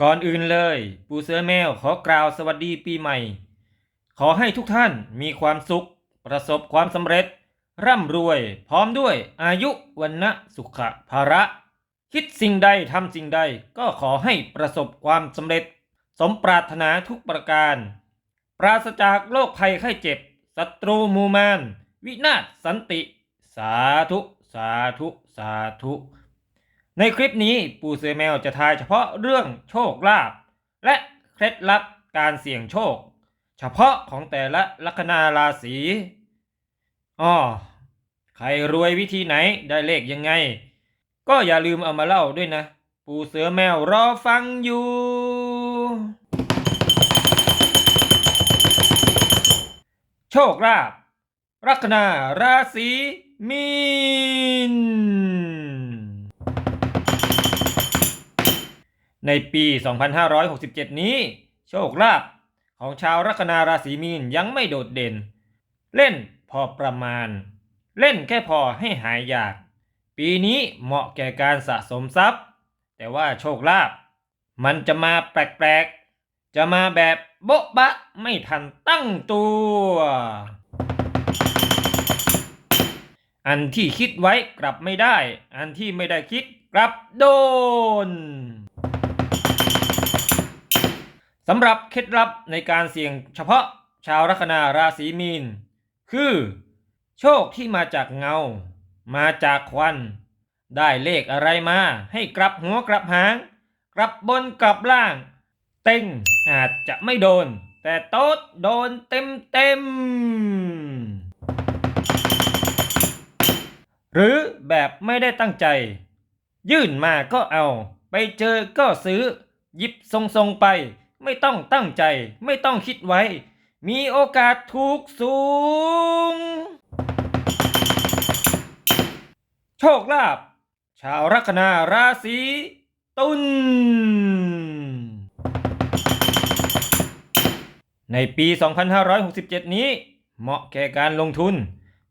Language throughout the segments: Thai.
ก่อนอื่นเลย ปูเสือแมวขอกล่าวสวัสดีปีใหม่ ขอให้ทุกท่านมีความสุข ประสบความสำเร็จ ร่ำรวย พร้อมด้วยอายุวันนะสุขภาระ คิดสิ่งใดทำสิ่งใดก็ขอให้ประสบความสำเร็จ สมปรารถนาทุกประการ ปราศจากโรคภัยไข้เจ็บศัตรูมูมาน วินาศสันติ สาธุ สาธุ สาธุ ในคลิปนี้ปู่เสือแมวจะทายเฉพาะเรื่องโชคลาภและเคล็ดลับการเสี่ยงโชค เฉพาะของแต่ละลัคนาราศีอ้อใครรวยวิธีไหนได้เลขยังไง ก็อย่าลืมเอามาเล่าด้วยนะ ปู่เสือแมวรอฟังอยู่ โชคลาภลัคนาราศีมีน ในปี 2567 นี้ โชคลาภของชาวลัคนาราศีมีนยังไม่โดดเด่น เล่นพอประมาณ เล่นแค่พอให้หายอยาก ปีนี้เหมาะแก่การสะสมทรัพย์ แต่ว่าโชคลาภมันจะมาแปลกๆ จะมาแบบโบ๊ะบะไม่ทันตั้งตัว อันที่คิดไว้กลับไม่ได้ อันที่ไม่ได้คิดกลับโดน สำหรับเคล็ดลับในการเสี่ยงเฉพาะชาวลัคนาราศีมีน คือ โชคที่มาจากเงา มาจากควัน ได้เลขอะไรมาให้กลับหัวกลับหาง กลับบนกลับล่าง เต็งอาจจะไม่โดน แต่โต๊ดโดนเต็มเต็มหรือแบบไม่ได้ตั้งใจ ยื่นมาก็เอา ไปเจอก็ซื้อ หยิบทรงๆไป ไม่ต้องตั้งใจ ไม่ต้องคิดไว้ มีโอกาสถูกสูง โชคลาภชาวลัคนาราศีตุลในปี 2567 นี้ เหมาะแก่การลงทุน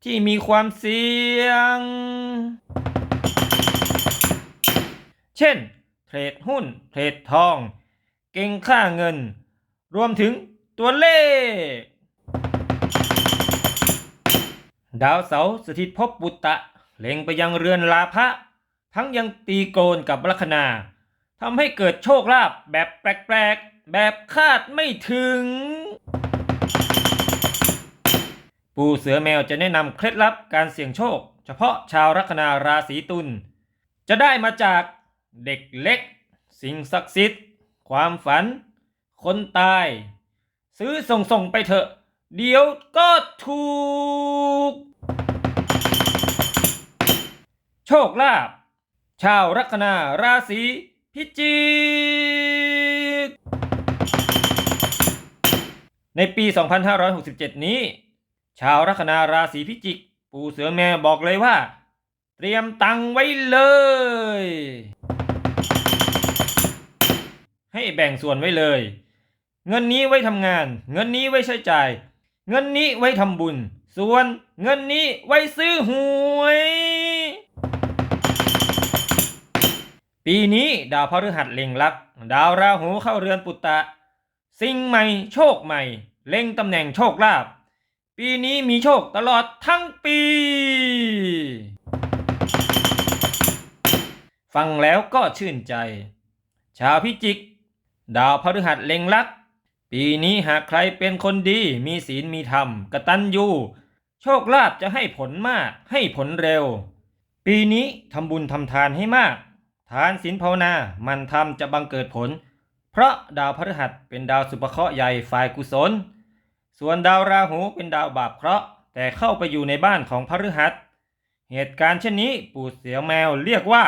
ที่มีความเสี่ยง เช่น เทรดหุ้น เทรดทอง เก่งค่าเงิน รวมถึงตัวเลข ดาวเสาร์สถิตภพบุตตะ เล็งไปยังเรือนลาภะทั้งยังตีโกนกับลัคนาทำให้เกิดโชคลาภแบบแปลกๆ แบบคาดไม่ถึง ปู่เสือแมวจะแนะนำเคล็ดลับการเสี่ยงโชค เฉพาะชาวลัคนาราศีตุล จะได้มาจากเด็กเล็ก สิ่งศักดิ์สิทธิ์ ความฝัน คนตาย ซื้อส่งส่งไปเถอะ เดี๋ยวก็ถูก โชคลาภชาวลัคนาราศีพิจิก ในปี 2567 นี้ ชาวลัคนาราศีพิจิก ปู่เสือแมวบอกเลยว่า เตรียมตังไว้เลย แบ่งส่วนไว้เลย เงินนี้ไว้ทำงาน เงินนี้ไว้ใช้จ่าย เงินนี้ไว้ทำบุญ ส่วนเงินนี้ไว้ซื้อหวย ปีนี้ดาวพฤหัสเล็งลัก ดาวราหูเข้าเรือนปุตตะ สิ่งใหม่โชคใหม่ เล็งตำแหน่งโชคลาภปีนี้มีโชคตลอดทั้งปี ฟังแล้วก็ชื่นใจ ชาวพิจิก ดาวพฤหัสเล็งลัก ปีนี้หากใครเป็นคนดี มีศีลมีธรรมกตัญญูโชคลาภจะให้ผลมาก ให้ผลเร็ว ปีนี้ทำบุญทำทานให้มาก ทานศีลภาวนา มันทำจะบังเกิดผล เพราะดาวพฤหัสเป็นดาวสุภเคราะห์ใหญ่ฝ่ายกุศล ส่วนดาวราหูเป็นดาวบาปเคราะห์แต่เข้าไปอยู่ในบ้านของพฤหัส เหตุการณ์เช่นนี้ปู่เสียวแมวเรียกว่า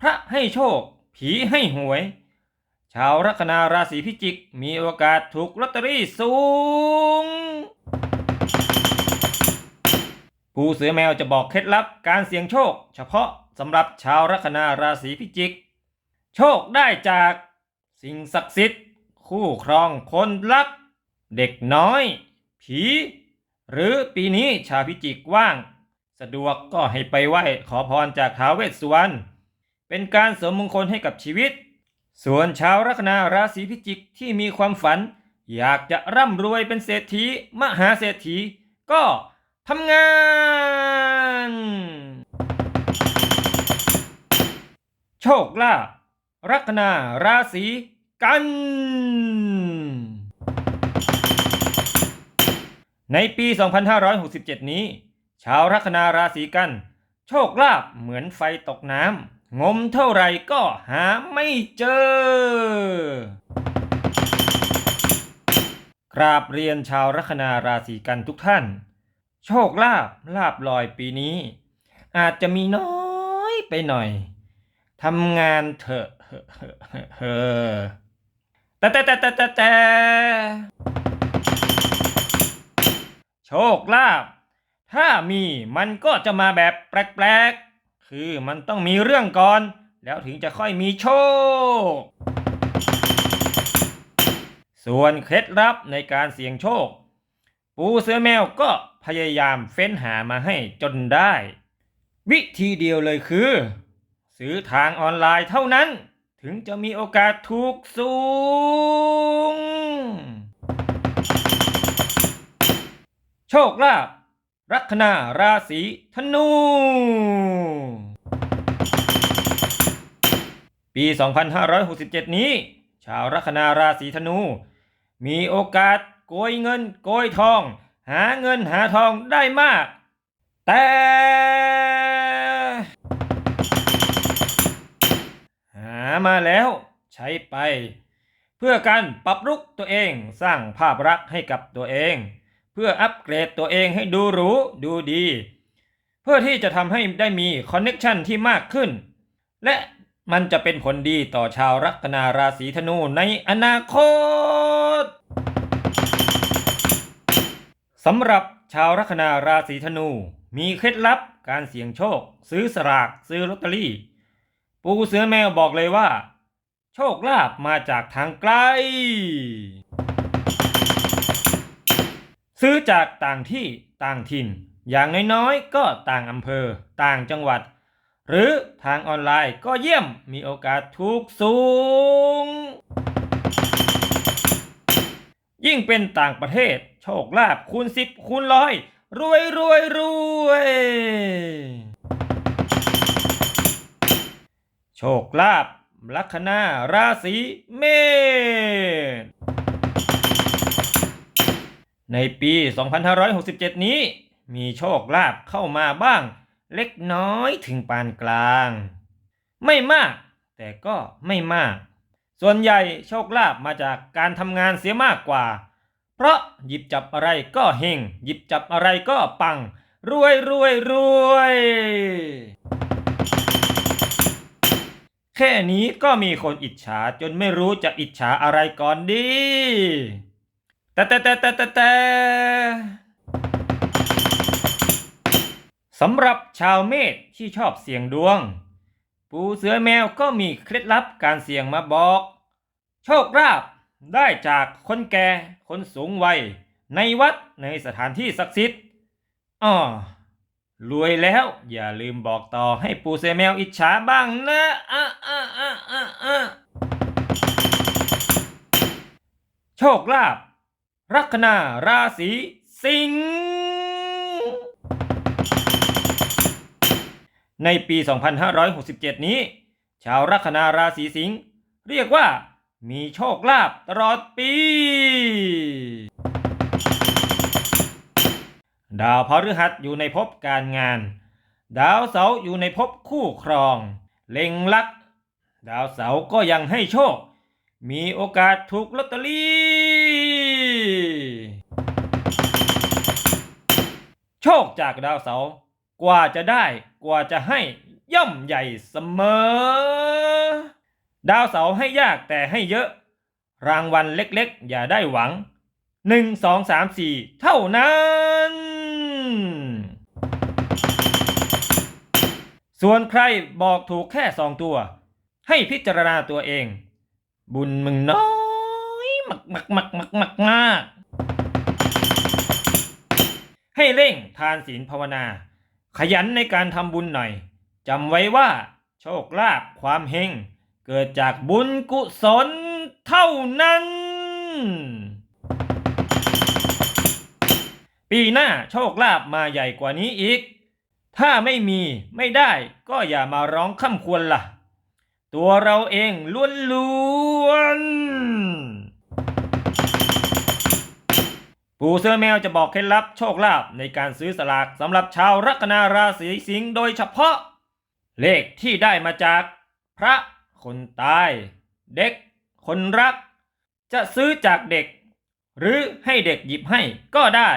พระให้โชค ผีให้หวย ชาวลัคนาราศีพิจิก มีโอกาสถูกลอตเตอรี่สูง ปูเสือแมวจะบอกเคล็ดลับการเสี่ยงโชค เฉพาะสำหรับชาวลัคนาราศีพิจิก โชคได้จากสิ่งศักดิ์สิทธิ์ คู่ครองคนรัก เด็กน้อย ผี หรือปีนี้ชาวพิจิกว่าง สะดวกก็ให้ไปไหว้ขอพรจากท้าวเวสสุวรรณเป็นการเสริมมงคลให้กับชีวิต ส่วนชาวลัคนาราศีพิจิกที่มีความฝัน อยากจะร่ำรวยเป็นเศรษฐีมหาเศรษฐี ก็ทำงาน โชคลาภลัคนาราศีกัน ในปี 2567 นี้ ชาวลัคนาราศีกัน โชคลาภเหมือนไฟตกน้ำ งมเท่าไหร่ก็หาไม่เจอ กราบเรียนชาวลัคนาราศีกันทุกท่าน โชคลาภลาบลอยปีนี้ อาจจะมีน้อยไปหน่อยทำงานเถอะเฮ้อเฮ้อเฮ้อเฮ้อแต่แต่แต่แต่แต่แต่โชคลาภถ้ามีมันก็จะมาแบบแปลกๆ คือมันต้องมีเรื่องก่อน แล้วถึงจะค่อยมีโชค ส่วนเคล็ดลับในการเสี่ยงโชค ปูเสือแมวก็พยายามเฟ้นหามาให้จนได้ วิธีเดียวเลยคือ ซื้อทางออนไลน์เท่านั้น ถึงจะมีโอกาสถูกสูง โชคลาภ ลัคนาราศีธนู ปี 2567 นี้ ชาวลัคนาราศีธนู มีโอกาสโกยเงินโกยทอง หาเงินหาทองได้มาก แต่ หามาแล้วใช้ไป เพื่อการปรับรุกตัวเองสร้างภาพลักษณ์ให้กับตัวเอง พื่ออัปเกรดตัวเองให้ดูหรูดูดี เพื่อที่จะทำให้ได้มีคอนเน็ชันที่มากขึ้น และมันจะเป็นผลดีต่อชาวลัคนาราศีธนูในอนาคตสำหรับชาวลัคนาราศีธนู มีเคล็ดลับการเสี่ยงโชค ซื้อสลากซื้อลอตเตอรี่ ปูเสือแมวบอกเลยว่า โชคลาภมาจากทางไกล ซื้อจากต่างที่ต่างถิ่น อย่างน้อยๆก็ต่างอำเภอ ต่างจังหวัด หรือทางออนไลน์ก็เยี่ยมมีโอกาสถูกสูง ยิ่งเป็นต่างประเทศ โชคลาภคูณสิบคูณร้อยรวยรวยรวยโชคลาภลัคนาราศีเมษ ในปี 2567 นี้ มีโชคลาภเข้ามาบ้าง เล็กน้อยถึงปานกลาง ไม่มาก แต่ก็ไม่มาก ส่วนใหญ่โชคลาภมาจากการทำงานเสียมากกว่า เพราะหยิบจับอะไรก็เฮงหยิบจับอะไรก็ปัง รวยรวยรวยแค่นี้ก็มีคนอิจฉาจนไม่รู้จะอิจฉาอะไรก่อนดี แต่แต่แต่แต่แต่แต่สำหรับชาวเมษที่ชอบเสี่ยงดวง ปูเสือแมวก็มีเคล็ดลับการเสี่ยงมาบอก โชคลาภได้จากคนแก่คนสูงวัย ในวัดในสถานที่ศักดิ์สิทธิ์อ้อรวยแล้วอย่าลืมบอกต่อให้ปูเสือแมวอิจฉาบ้างนะอะอะอะอะอะโชคลาภ ลัคนาราศีสิงห์ในปี 2567 นี้ ชาวลัคนาราศีสิงห์เรียกว่ามีโชคลาภตลอดปี ดาวพฤหัสอยู่ในภพการงาน ดาวเสาร์อยู่ในภพคู่ครอง เล็งลัก ดาวเสาร์ก็ยังให้โชค มีโอกาสถูกลอตเตอรี่ โชคจากดาวเสาร์กว่าจะได้กว่าจะให้ย่อมใหญ่เสมอ ดาวเสาร์ให้ยากแต่ให้เยอะ รางวัลเล็กๆ อย่าได้หวังหนึ่งสองสามสี่เท่านั้น ส่วนใครบอกถูกแค่สองตัว ให้พิจารณาตัวเอง บุญมึงน้อย มักมักมักมักมักมาก ให้เร่งทานศีลภาวนา ขยันในการทำบุญหน่อยจำไว้ว่า โชคลาภความเฮงเกิดจากบุญกุศลเท่านั้น ปีหน้าโชคลาภมาใหญ่กว่านี้อีก ถ้าไม่มีไม่ได้ก็อย่ามาร้องค่ำควรล่ะ ตัวเราเองล้วนล้วนๆ ปู่เสื้อแมวจะบอกเคล็ดลับโชคลาภในการซื้อสลากสำหรับชาวลัคนาราศีสิงห์โดยเฉพาะ เลขที่ได้มาจากพระคนตาย เด็ก คนรัก จะซื้อจากเด็ก หรือให้เด็กหยิบให้ก็ได้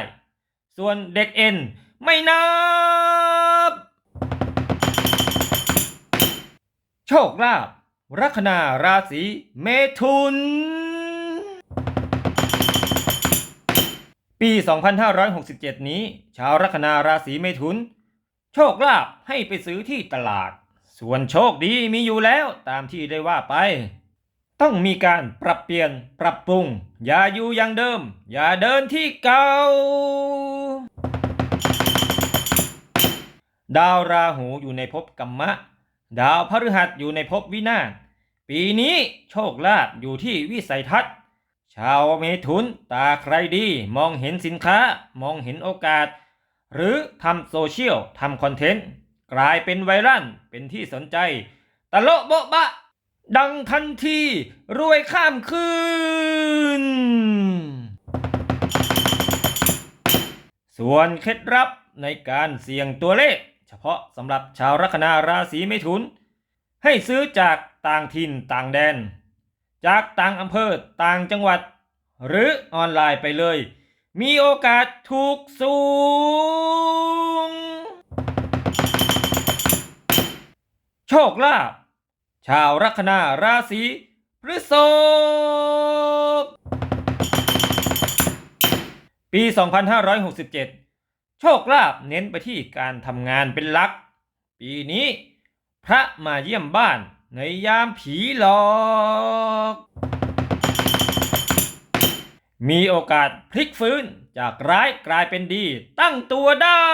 ส่วนเด็กเอ็นไม่นับ โชคลาภลัคนาราศีเมถุน ปี 2567 นี้ ชาวลัคนาราศีเมถุน โชคลาภให้ไปซื้อที่ตลาด ส่วนโชคดีมีอยู่แล้วตามที่ได้ว่าไป ต้องมีการปรับเปลี่ยนปรับปรุง อย่าอยู่อย่างเดิม อย่าเดินที่เก่าดาวราหูอยู่ในภพกัมมะ ดาวพฤหัสอยู่ในภพวินาศปีนี้โชคลาภอยู่ที่วิสัยทัศน์ ชาวเมถุนตาใครดีมองเห็นสินค้ามองเห็นโอกาส หรือทำโซเชียลทำคอนเทนต์ กลายเป็นไวรัลเป็นที่สนใจ ตะโลโบะบะ ดังทันที รวยข้ามคืน ส่วนเคล็ดลับในการเสี่ยงตัวเลข เฉพาะสำหรับชาวลัคนาราศีเมถุน ให้ซื้อจากต่างถิ่นต่างแดน จากต่างอำเภอต่างจังหวัด หรือออนไลน์ไปเลย มีโอกาสถูกสูง โชคลาภชาวลัคนาราศีพฤษภปี 2567 โชคลาภเน้นไปที่การทำงานเป็นหลัก ปีนี้ พระมาเยี่ยมบ้าน ในยามผีหลอก มีโอกาสพลิกฟื้นจากร้ายกลายเป็นดี ตั้งตัวได้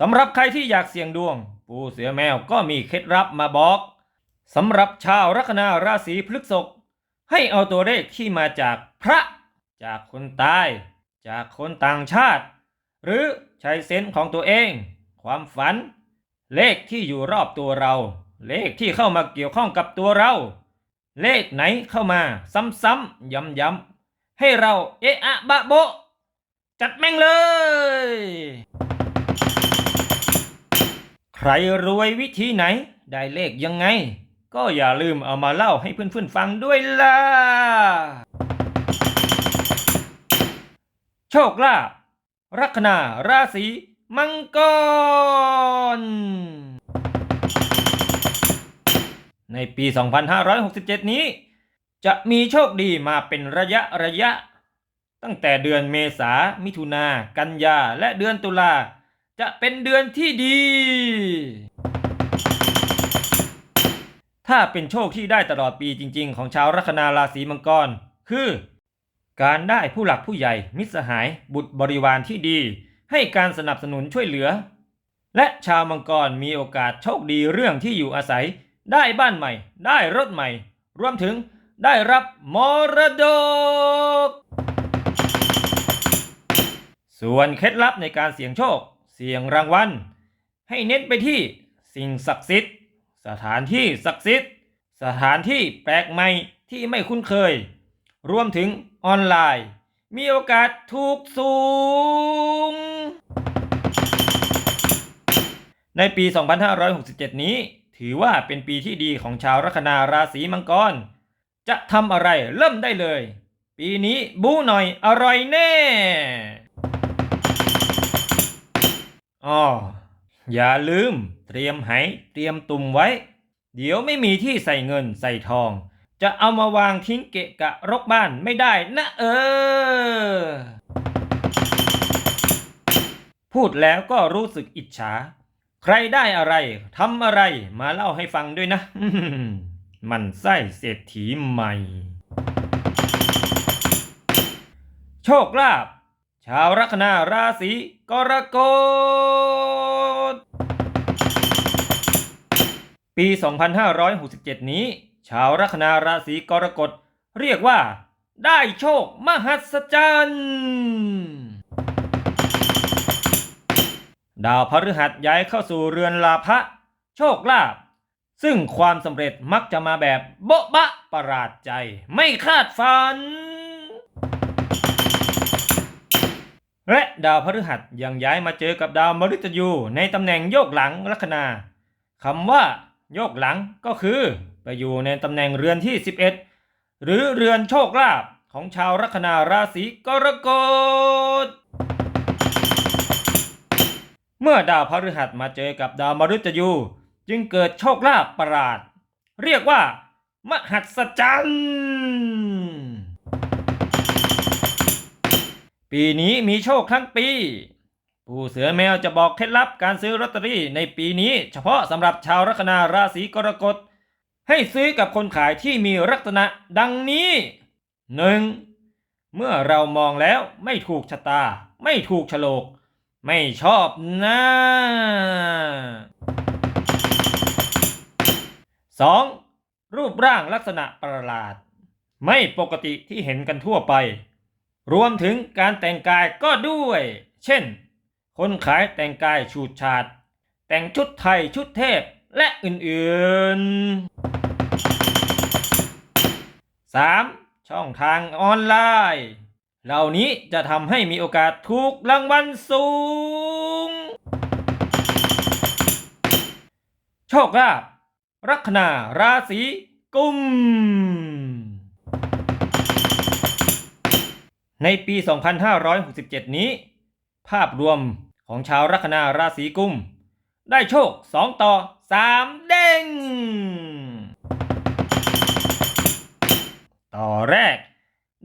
สำหรับใครที่อยากเสี่ยงดวง ปูเสือแมวก็มีเคล็ดลับมาบอกสำหรับชาวลัคนาราศีพฤษภให้เอาตัวเลขที่มาจากพระ จากคนตาย จากคนต่างชาติ หรือใช้เซนส์ของตัวเอง ความฝัน เลขที่อยู่รอบตัวเรา เลขที่เข้ามาเกี่ยวข้องกับตัวเรา เลขไหนเข้ามา ซ้ำๆย้ำๆให้เราเอะอะบะโบ จัดแม่งเลย ใครรวยวิธีไหน ได้เลขยังไง ก็อย่าลืมเอามาเล่าให้เพื่อนๆฟังด้วยล่ะ โชคลาภลัคนาราศี มังกร ในปี 2567 นี้ จะมีโชคดีมาเป็นระยะระยะ ตั้งแต่เดือนเมษา มิถุนา กันยา และเดือนตุลา จะเป็นเดือนที่ดี ถ้าเป็นโชคที่ได้ตลอดปีจริง ๆ ของชาวลัคนาราศีมังกร คือ การได้ผู้หลักผู้ใหญ่ มิตรสหาย บุตรบริวารที่ดี ให้การสนับสนุนช่วยเหลือ และชาวมังกรมีโอกาสโชคดีเรื่องที่อยู่อาศัย ได้บ้านใหม่ ได้รถใหม่ รวมถึงได้รับมรดก ส่วนเคล็ดลับในการเสี่ยงโชค เสี่ยงรางวัล ให้เน้นไปที่สิ่งศักดิ์สิทธิ์ สถานที่ศักดิ์สิทธิ์ สถานที่แปลกใหม่ที่ไม่คุ้นเคย รวมถึงออนไลน์ มีโอกาสถูกสูง ในปี 2567 นี้ ถือว่าเป็นปีที่ดีของชาวลัคนาราศีมังกร จะทำอะไรเริ่มได้เลย ปีนี้บูหน่อยอร่อยแน่อ๋ออย่าลืม เตรียมไหเตรียมตุ่มไว้ เดี๋ยวไม่มีที่ใส่เงินใส่ทอง จะเอามาวางทิ้งเกะกะรกบ้านไม่ได้นะเออ พูดแล้วก็รู้สึกอิจฉา ใครได้อะไรทำอะไรมาเล่าให้ฟังด้วยนะ มันไส้เศรษฐีใหม่ โชคลาภชาวลัคนาราศีกรกฎปี 2567 นี้ ชาวลัคนาราศีกรกฎเรียกว่า ได้โชคมหัศจรรย์ดาวพฤหัสย้ายเข้าสู่เรือนลาภะโชคลาภซึ่งความสำเร็จมักจะมาแบบโบ๊ะบะประหลาดใจไม่คาดฝัน และดาวพฤหัสยังย้ายมาเจอกับดาวมฤตยูในตำแหน่งโยกหลังลัคนาคำว่า โยกหลังก็คือ ไปอยู่ในตำแหน่งเรือนที่ 11 หรือเรือนโชคลาภของชาวลัคนาราศีกรกฎ เมื่อดาวพฤหัสมาเจอกับดาวมฤตยู จึงเกิดโชคลาภประหลาด เรียกว่า มหัศจรรย์ปีนี้มีโชคทั้งปีปู่เสือแมวจะบอกเคล็ดลับการซื้อลอตเตอรี่ในปีนี้ เฉพาะสำหรับชาวลัคนาราศีกรกฎ ให้ซื้อกับคนขายที่มีลักษณะดังนี้ 1. เมื่อเรามองแล้วไม่ถูกชะตา ไม่ถูกฉลก ไม่ชอบหน้า 2. รูปร่างลักษณะประหลาด ไม่ปกติที่เห็นกันทั่วไป รวมถึงการแต่งกายก็ด้วย เช่น คนขายแต่งกายฉูดฉาด แต่งชุดไทยชุดเทพ และอื่นๆ 3. ช่องทางออนไลน์ เหล่านี้จะทำให้มีโอกาสถูกรางวัลสูง โชคลาภลัคนาราศีกุม ในปี 2567 นี้ ภาพรวมของชาวลัคนาราศีกุม ได้โชค 2 ต่อ 3 เด้ง ต่อแรก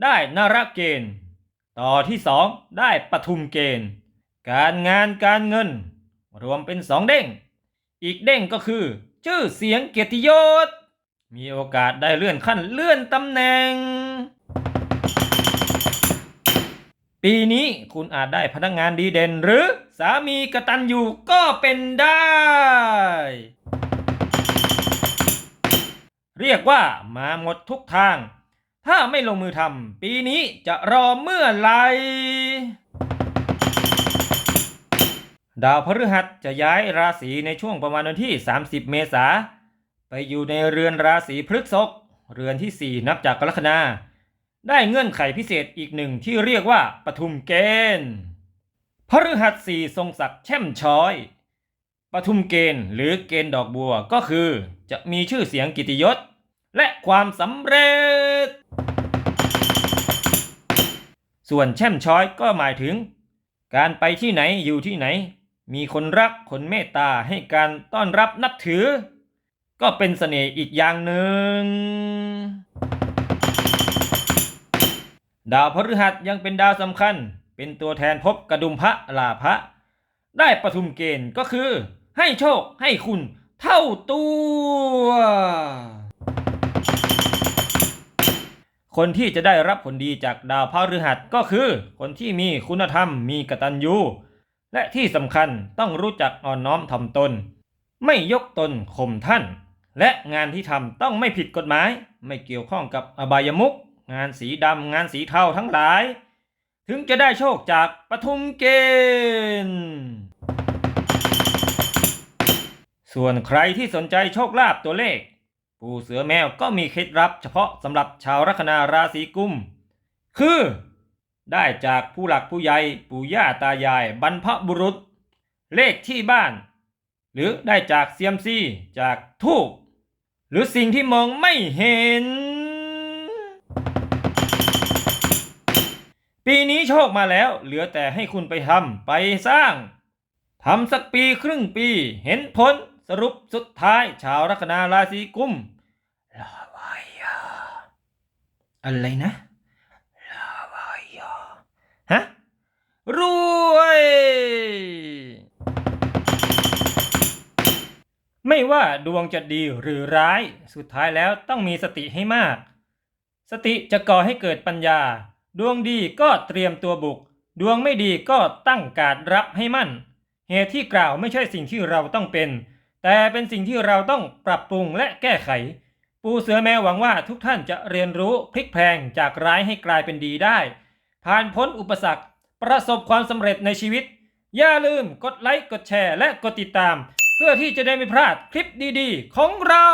ได้นารเกณฑ์ ต่อที่ 2 ได้ปทุมเกณฑ์ การงานการเงิน รวมเป็น 2 เด้ง อีกเด้งก็คือ ชื่อเสียงเกียรติยศ มีโอกาสได้เลื่อนขั้นเลื่อนตำแหน่ง ปีนี้คุณอาจได้พนักงานดีเด่น หรือสามีกตัญญูก็เป็นได้ เรียกว่ามาหมดทุกทาง ถ้าไม่ลงมือทำปีนี้จะรอเมื่อไหร่ดาวพฤหัสจะย้ายราศีในช่วงประมาณวันที่ 30 เมษาไปอยู่ในเรือนราศีพฤษภเรือนที่ 4 นับจากกรกฎา ได้เงื่อนไขพิเศษอีกหนึ่งที่เรียกว่าปทุมเกณฑ์พฤหัสสี่ทรงศักดิ์แช่มช้อย ปทุมเกณฑ์หรือเกณฑ์ดอกบัวก็คือจะมีชื่อเสียงกิติยศ และความสำเร็จ ส่วนแช่มช้อยก็หมายถึง การไปที่ไหนอยู่ที่ไหน มีคนรักคนเมตตาให้การต้อนรับนับถือ ก็เป็นเสน่ห์อีกอย่างหนึ่ง ดาวพฤหัสยังเป็นดาวสำคัญ เป็นตัวแทนภพกระดุมพระลาภะได้ปทุมเกณฑ์ก็คือ ให้โชคให้คุณเท่าตัว คนที่จะได้รับผลดีจากดาวพฤหัสก็คือ คนที่มีคุณธรรมมีกตัญญูและที่สำคัญต้องรู้จักอ่อนน้อมถ่อมตน ไม่ยกตนข่มท่าน และงานที่ทำต้องไม่ผิดกฎหมาย ไม่เกี่ยวข้องกับอบายมุข งานสีดำงานสีเทาทั้งหลาย ถึงจะได้โชคจากปทุมเกณฑ์ส่วนใครที่สนใจโชคลาภตัวเลข ปู่เสือแมวก็มีเคล็ดลับเฉพาะสำหรับชาวลัคนาราศีกุม คือ ได้จากผู้หลักผู้ใหญ่ปู่ย่าตายายบรรพบุรุษ เลขที่บ้าน หรือได้จากเซียมซีจากทูบหรือสิ่งที่มองไม่เห็น โชคมาแล้ว เหลือแต่ให้คุณไปทำไปสร้างทำสักปีครึ่งปี เห็นผลสรุปสุดท้าย ชาวลัคนาราศีกุมลาวายาอะไรนะลาวายาฮะรวยไม่ว่าดวงจะดีหรือร้าย สุดท้ายแล้วต้องมีสติให้มาก สติจะก่อให้เกิดปัญญา ดวงดีก็เตรียมตัวบุก ดวงไม่ดีก็ตั้งการดรับให้มั่น เหตุที่กล่าวไม่ใช่สิ่งที่เราต้องเป็น แต่เป็นสิ่งที่เราต้องปรับปรุงและแก้ไข ปูเสือแมวหวังว่าทุกท่านจะเรียนรู้พลิกแพลงจากร้ายให้กลายเป็นดีได้ ผ่านพ้นอุปสรรค ประสบความสำเร็จในชีวิต อย่าลืมกดไลค์กดแชร์และกดติดตาม เพื่อที่จะได้ไม่พลาดคลิปดีๆ ของเรา